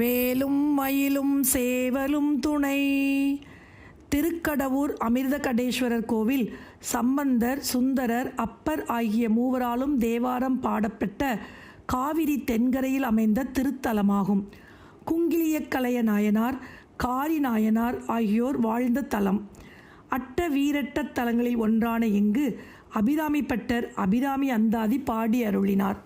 வேலும் மயிலும் சேவலும் துணை. திருக்கடவூர் அமிர்தகடேஸ்வரர் கோவில் சம்பந்தர் சுந்தரர் அப்பர் ஆகிய மூவராலும் தேவாரம் பாடப்பட்ட காவிரி தென்கரையில் அமைந்த திருத்தலமாகும். குங்கிலியக்கலைய நாயனார் காரி நாயனார் ஆகியோர் வாழ்ந்த தலம். அட்ட வீரட்ட தலங்களில் ஒன்றான இங்கு அபிராமிப்பட்டர் அபிராமி அந்தாதி பாடி அருளினார்.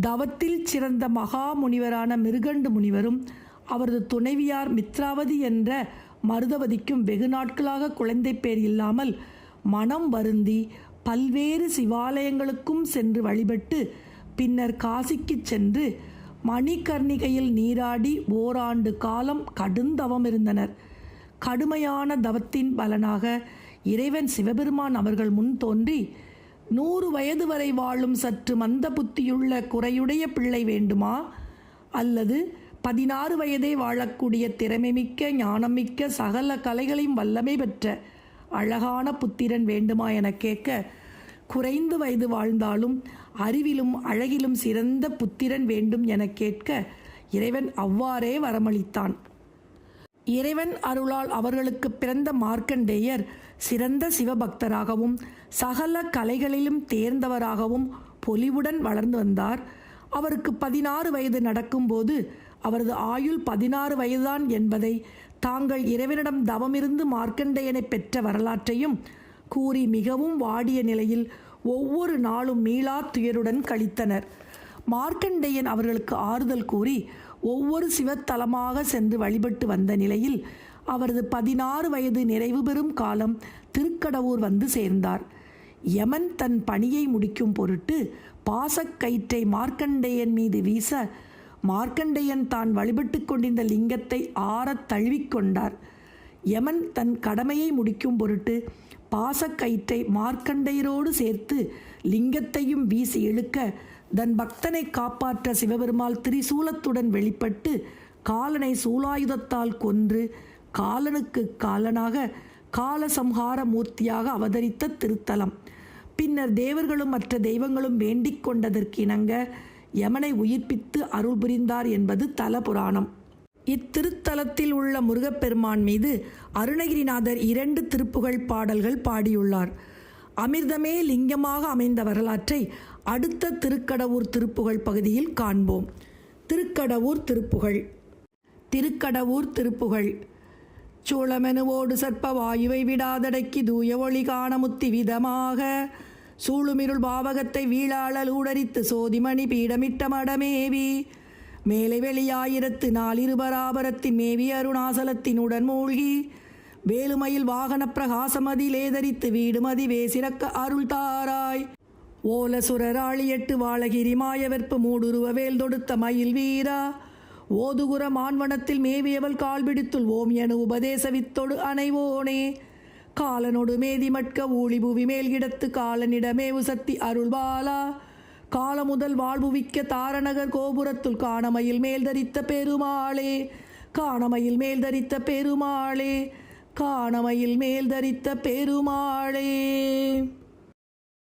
தவத்தில் சிறந்த மகா முனிவரான மிருகண்டு முனிவரும் அவரது துணைவியார் மித்ராவதி என்ற மருதவதிக்கும் வெகு நாட்களாக குழந்தை பேர் இல்லாமல் மனம் வருந்தி பல்வேறு சிவாலயங்களுக்கும் சென்று வழிபட்டு பின்னர் காசிக்குச் சென்று மணிகர்ணிகையில் நீராடி ஓராண்டு காலம் கடுந்தவம் இருந்தனர். கடுமையான தவத்தின் பலனாக இறைவன் சிவபெருமான் அவர்கள் முன் தோன்றி நூறு வயது வரை வாழும் சற்று மந்த புத்தியுள்ள குறையுடைய பிள்ளை வேண்டுமா? அல்லது பதினாறு வயதே வாழக்கூடிய திறமைமிக்க ஞானமிக்க சகல கலைகளையும் வல்லமை பெற்ற அழகான புத்திரன் வேண்டுமா என கேட்க குறைந்து வயது வாழ்ந்தாலும் அறிவிலும் அழகிலும் சிறந்த புத்திரன் வேண்டும் என கேட்க இறைவன் அவ்வாறே வரமளித்தான். இறைவன் அருளால் அவர்களுக்கு பிறந்த மார்க்கண்டேயர் சிறந்த சிவபக்தராகவும் சகல கலைகளிலும் தேர்ந்தவராகவும் பொலிவுடன் வளர்ந்து வந்தார். அவருக்கு பதினாறு வயது நடக்கும்போது அவரது ஆயுள் பதினாறு வயதுதான் என்பதை தாங்கள் இறைவனிடம் தவமிருந்து மார்க்கண்டேயனை பெற்ற வரலாற்றையும் கூறி மிகவும் வாடிய நிலையில் ஒவ்வொரு நாளும் மீளா துயருடன் கழித்தனர். மார்க்கண்டேயன் அவர்களுக்கு ஆறுதல் கூறி ஒவ்வொரு சிவத்தலமாக சென்று வழிபட்டு வந்த நிலையில் அவரது பதினாறு வயது நிறைவு பெறும் காலம் திருக்கடவூர் வந்து சேர்ந்தார். யமன் தன் பணியை முடிக்கும் பொருட்டு பாசக்கயிற்றை மார்க்கண்டேயன் மீது வீச மார்க்கண்டேயன் தான் வழிபட்டு கொண்டிருந்த லிங்கத்தை ஆறத் தழுவிக்கொண்டார் யமன் தன் கடமையை முடிக்கும் பொருட்டு பாசக்கயிற்றை மார்க்கண்டையரோடு சேர்த்து லிங்கத்தையும் வீசி இழுக்க தன் பக்தனை காப்பாற்ற சிவபெருமாள் திரிசூலத்துடன் வெளிப்பட்டு காலனை சூலாயுதத்தால் கொன்று காலனுக்கு காலனாக காலசம்ஹார மூர்த்தியாக அவதரித்த திருத்தலம். பின்னர் தேவர்களும் மற்ற தெய்வங்களும் வேண்டிக் கொண்டதற்கிணங்க யமனை உயிர்ப்பித்து அருள் புரிந்தார் என்பது தல புராணம் இத்திருத்தலத்தில் உள்ள முருகப்பெருமான் மீது அருணகிரிநாதர் இரண்டு திருப்புகழ் பாடல்கள் பாடியுள்ளார். அமிர்தமே லிங்கமாக அமைந்த வரலாற்றை அடுத்த திருக்கடவூர் திருப்புகழ் பகுதியில் காண்போம். திருக்கடவூர் திருப்புகழ். திருக்கடவூர் திருப்புகழ். சூளமெனுவோடு சற்ப வாயுவை விடாதடக்கி தூய ஒளி காணமுத்தி விதமாக சூளுமிருள் பாவகத்தை வீழாளல் ஊடரித்து சோதிமணி பீடமிட்ட மடமேவி மேலை வெளியாயிரத்து நாலிருபராபரத்தின் மேவி அருணாசலத்தினுடன் மூழ்கி வேலுமயில் வாகன பிரகாசமதிலேதரித்து வீடுமதி வேசிறக்க அருள் தாராய். ஓலசுரராளி எட்டு வாழகிரி மாயவெற்பு மூடுருவ வேல் தொடுத்த மயில் வீரா. ஓதுகுர மான்வனத்தில் மேவியவள் கால்பிடித்துள் ஓம் என உபதேச வித்தொடு அணைவோனே. காலனொடு மேதி மட்க ஊழி புவி மேல்கிடத்து காலனிடமே உசத்தி அருள்பாலா காலமுதல் வாழ்வுவிக்க தாரநகர் கோபுரத்துள் காணமையில் மேல் தரித்த பெருமாளே காணமையில் மேல் தரித்த பெருமாளே காணமையில் மேல் தரித்த பெருமாளே.